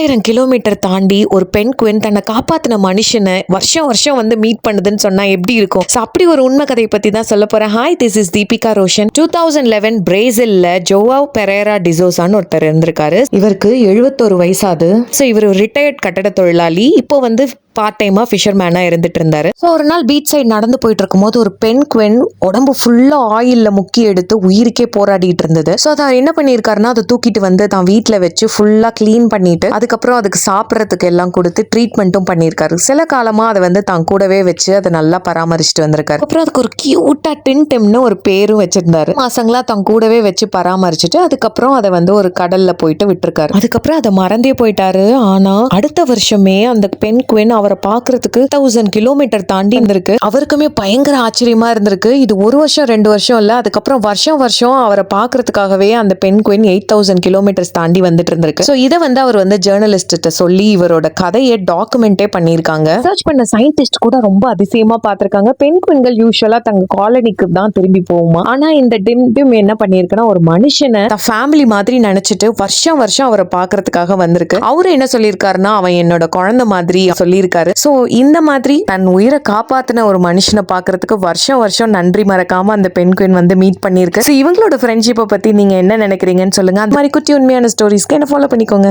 ரெண்டாயிரம் கிலோமீட்டர் தாண்டி ஒரு பெண் குயின் தன்னை காப்பாத்தின மனுஷனை வருஷம் வருஷம் வந்து மீட் பண்ணுதுன்னு சொன்னா எப்படி இருக்கும்? ஸோ அப்படி ஒரு உண்மை கதையை பத்தி தான் சொல்ல போறேன். Hi this is Deepika Roshan two thousand eleven பிரேசில்ல Joao Pereira டிசோசான்னு ஒருத்தர் இருந்திருக்காரு. இவருக்கு எழுபத்தோரு வயசாது ஸோ இவர் ரிட்டையர்ட் கட்டட தொழிலாளி. இப்போ வந்து பார்ட் டைமா ஃபிஷர்மேனா இருந்துட்டு இருந்தாரு. ஸோ ஒரு நாள் பீச் சைடு நடந்து போயிட்டு இருக்கும்போது ஒரு பெண் குவென் உடம்பு ஃபுல்லா ஆயில்ல முக்கி எடுத்து உயிருக்கே போராடிட்டு இருந்தது. ஸோ அதை என்ன பண்ணியிருக்காருன்னா அதை தூக்கிட்டு வந்து தான் வீட்டில் வச்சு ஃபுல்லா க்ளீன் பண்ணிட்டு அதுக்கப்புறம் அதுக்கு சாப்பிட்றதுக்கு எல்லாம் கொடுத்து ட்ரீட்மெண்ட்டும் பண்ணியிருக்காரு. சில காலமா அதை வந்து தான் கூடவே வச்சு அதை நல்லா பராமரிச்சுட்டு வந்திருக்காரு. அப்புறம் அதுக்கு ஒரு கியூட்டா டின் டெம்னு ஒரு பேரும் வச்சிருந்தாரு. மாசங்களா தான் கூடவே வச்சு பராமரிச்சுட்டு அதுக்கப்புறம் அதை வந்து ஒரு கடல்ல போயிட்டு விட்டுருக்காரு. அதுக்கப்புறம் அதை மறந்தே போயிட்டாரு. ஆனா அடுத்த வருஷமே அந்த பெண் குவென் அவர் பார்க்கறதுக்கு தௌசண்ட் கிலோமீட்டர் தாண்டி இருந்திருக்கு. அவருக்குமே பயங்கர ஆச்சரியமா இருந்திருக்கு. இது ஒரு வருஷம் ரெண்டு வருஷம் இல்ல. அதுக்கப்புறம் வருஷம் வருஷம் அவரை பார்க்கறதுக்காகவே அந்த பெண் குயின் எயிட் தௌசண்ட் கிலோமீட்டர்ஸ் தாண்டி வந்துட்டு இருந்திருக்கு. ஸோ இதை வந்து அவர் வந்து ஜேர்னலிஸ்ட்ட சொல்லி இவரோட கதையை டாக்குமெண்டே பண்ணியிருக்காங்க. சர்ச் பண்ண சயின்டிஸ்ட் கூட ரொம்ப அதிசயமா பார்த்திருக்காங்க. பெண் குயின்கள் யூஸ்வலா தங்க காலனிக்கு தான் திரும்பி போகுமா? ஆனா இந்த டிம் என்ன பண்ணியிருக்குன்னா ஒரு மனுஷனை ஃபேமிலி மாதிரி நினைச்சிட்டு வருஷம் வருஷம் அவரை பார்க்கறதுக்காக வந்திருக்கு. அவரு என்ன சொல்லியிருக்காருன்னா அவன் என்னோட குழந்தை மாதிரி இருக்காரு. ஸோ இந்த மாதிரி தன் உயிரை காப்பாத்தின ஒரு மனுஷனை பார்க்கறதுக்கு வருஷம் வருஷம் நன்றி மறக்காம அந்த பெண் குயின் வந்து மீட் பண்ணியிருக்கு. ஸோ இவங்களோட ஃப்ரெண்ட்ஷிப்பை பத்தி நீங்க என்ன நினைக்கிறீங்கன்னு சொல்லுங்க. அந்த மாதிரி குட்டி உண்மையான ஸ்டோரிஸ்க்கு என்ன ஃபாலோ பண்ணிக்கோங்க.